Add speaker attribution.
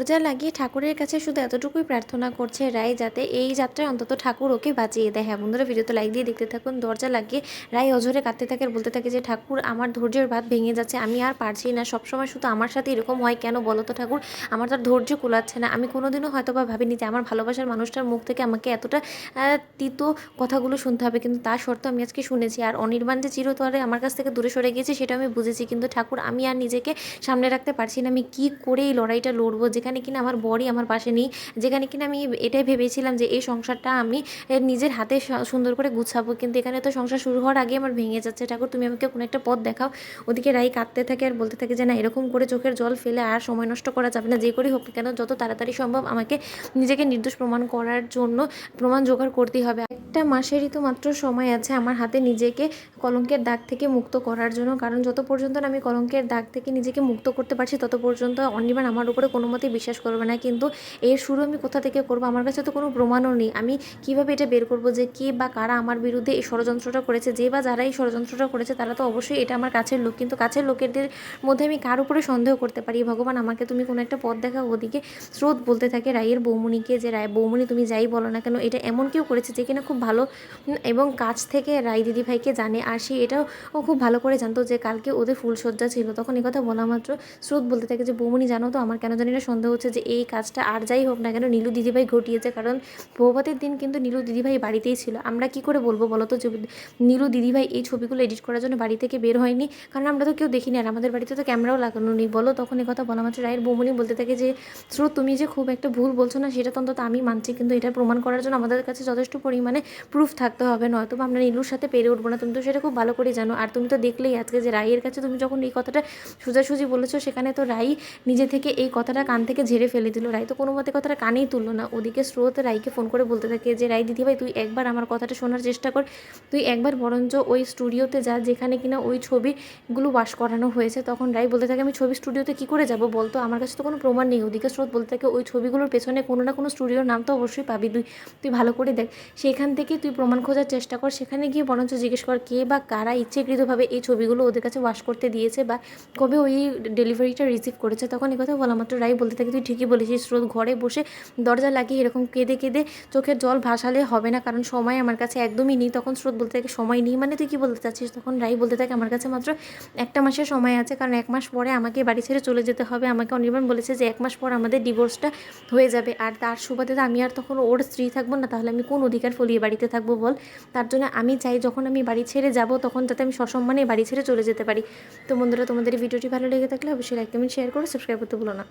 Speaker 1: দরজা লাগিয়ে ঠাকুরের কাছে শুধু এতটুকুই প্রার্থনা করছে রায় যাতে এই যাত্রায় অন্তত ঠাকুর ওকে বাঁচিয়ে দেয়। হ্যাঁ বন্ধুরা, ভিডিওতে লাইক দিয়ে দেখতে থাকুন। দরজা লাগিয়ে রায় অঝরে কাঁদতে থাকে, বলতে থাকে যে, ঠাকুর, আমার ধৈর্যের বাদ ভেঙে যাচ্ছে, আমি আর পারছি না। সবসময় শুধু আমার সাথে এরকম হয় কেন বলো তো ঠাকুর? আমার তো ধৈর্য কুলাচ্ছে না। আমি কোনোদিনও হয়তো বা ভাবিনি যে, আমার ভালোবাসার মানুষটার মুখ থেকে আমাকে এতটা তিতো কথাগুলো শুনতে হবে। কিন্তু তা সত্ত্বেও আমি আজকে শুনেছি। আর অনির্বাণ যে চিরতরে আমার কাছ থেকে দূরে সরে গিয়েছে, সেটা আমি বুঝেছি। কিন্তু ঠাকুর, আমি আর নিজেকে সামনে রাখতে পারছি না। আমি কি করে এই লড়াইটা লড়বো? যেখানে কিনা আমার বরই আমার পাশে নেই, যেখানে কিনা আমি এটাই ভেবেছিলাম যে এই সংসারটা আমি নিজের হাতে সুন্দর করে গুছাবো। কিন্তু এখানে তো সংসার শুরু হওয়ার আগে আমার ভেঙে যাচ্ছে। ঠাকুর, তুমি আমাকে কোনো একটা পথ দেখাও। ওদিকে রাই কাঁদতে থাকে আর বলতে থাকে যে, না, এরকম করে চোখের জল ফেলে আর সময় নষ্ট করা যাবে না। যে করেই হোক কেন, যত তাড়াতাড়ি সম্ভব আমাকে নিজেকে নির্দোষ প্রমাণ করার জন্য প্রমাণ জোগাড় করতেই হবে। একটা মাসেরই তো মাত্র সময় আছে আমার হাতে নিজেকে কলঙ্কের দাগ থেকে মুক্ত করার জন্য। কারণ যত পর্যন্ত আমি কলঙ্কের দাগ থেকে নিজেকে মুক্ত করতে পারছি, তত পর্যন্ত অনির্বাণ আমার উপরে কোনো মতেই বিশ্বাস করবে না। কিন্তু এর শুরু আমি কোথা থেকে করব? আমার কাছে তো কোনো প্রমাণও নেই। আমি কীভাবে এটা বের করব যে কে বা কারা আমার বিরুদ্ধে এই ষড়যন্ত্রটা করেছে? যে বা যারা এই ষড়যন্ত্রটা করেছে, তারা তো অবশ্যই এটা আমার কাছের লোক। কিন্তু কাছের লোকেদের মধ্যে আমি কার উপরে সন্দেহ করতে পারি? ভগবান, আমাকে তুমি কোনো একটা পথ দেখা ওদিকে স্রোত বলতে থাকে, রায়ের বৌমণিকে যে, রায় বৌমণি তুমি যাই বলো না কেন, এটা এমন কেউ করেছে যে কিনা খুব ভালো। এবং কাছ থেকে রায় দিদিভাইকে জানে। আর সে এটাও ও খুব ভালো করে জানতো যে কালকে ওদের ফুলসজ্জা ছিল। তখন এই কথা বলা মাত্র স্রোত বলতে থাকে যে বৌমণি জানো তো, আমার কেন জানি না সন্দেহ হচ্ছে যে, এই কাজটা আর যাই হোক না কেন নীলু দিদিভাই ঘটিয়েছে। কারণ বৌভাতের দিন কিন্তু নীলু দিদিভাই বাড়িতেই ছিল। আমরা কি করে বলব বলো তো? যে, নীলু দিদিভাই এই ছবিগুলো এডিট করার জন্য বাড়ি থেকে বের হয়নি। কারণ আমরা তো কেউ দেখিনি। আর আমাদের বাড়িতে তো ক্যামেরাও লাগানো নেই। বলো, তখন এই কথা বলা মাত্র রায়ের বৌমণি বলতে থাকে যে, স্রোত, তুমি যে খুব একটা ভুল বলছো না, সেটা তো অন্তত আমি মানছি। কিন্তু এটা প্রমাণ করার জন্য আমাদের কাছে যথেষ্ট পরিমাণে প্রুফ থাকতে হবে, নয়তো বা আমরা নীলুর সাথে পেরে উঠবো না। তুমি তো সেটা খুব ভালো করে জানো। আর তুমি তো দেখলেই আজকে যে রায়ের কাছে তুমি যখন এই কথাটা সোজাসুজি বলেছ, সেখানে তো রাই নিজে থেকে এই কথাটা কান থেকে ঝেড়ে ফেলে দিল। রাই তো কোনো মতে কথাটা কানেই তুললো না। ওদিকে স্রোত রাইকে ফোন করে বলতে থাকে যে, রাই দিদিভাই তুই একবার আমার কথাটা শোনার চেষ্টা কর। তুই একবার বরঞ্চ ওই স্টুডিওতে যা, যেখানে কিনা ওই ছবিগুলো ওয়াশ করানো হয়েছে। তখন রাই বলতে থাকে, আমি ছবি স্টুডিওতে কী করে যাব বলতো? আমার কাছে তো কোনো প্রমাণ নেই। ওদিকে স্রোত বলতে থাকে, ওই ছবিগুলোর পেছনে কোনো না কোনো স্টুডিওর নাম তো অবশ্যই পাবি তুই। তুই ভালো করে দেখ। সেখান থেকে তুই প্রমাণ খোঁজার চেষ্টা কর। সেখানে গিয়ে বরঞ্চ জিজ্ঞেস কর কে বা কারা ইচ্ছেকৃতভাবে এই ছবিগুলো ওদের কাছে ওয়াশ করতে দিয়েছে বা কবে ওই ডেলিভারিটা রিসিভ করেছে। তখন কথা বলা মাত্র রাই বলতে থাকে, তুই ঠিকই বলেছিস স্রোত ঘরে বসে দরজা লাগিয়ে এরকম কেঁদে কেঁদে চোখের জল ভাসালে হবে না, কারণ সময় আমার কাছে একদমই নেই। তখন স্রোত বলতে থাকে, সময় নেই মানে তুই কী বলতে চাচ্ছিস? তখন রাই বলতে থাকে, আমার কাছে মাত্র একটা মাসের সময় আছে, কারণ এক মাস পরে আমাকে বাড়ি ছেড়ে চলে যেতে হবে। আমাকে অনির্বাণ বলেছে যে, এক মাস পর আমাদের ডিভোর্সটা হয়ে যাবে। আর তার সুবাদে আমি আর তখন ওর স্ত্রী থাকব না, তাহলে আমি কোন অধিকার ফলিয়ে বাড়িতে থাকব বল। তার জন্য আমি চাই যখন আমি বাড়ি ছেড়ে যাব তখন যাতে আমি সসম্মানে বাড়ি ছেড়ে চলে যেতে পারি। তো বন্ধুরা, তোমাদের ভিডিওটি ভালো লেগে থাকলে অবশ্যই লাইক কমেন্ট শেয়ার করে সাবস্ক্রাইব করতে ভুলো না।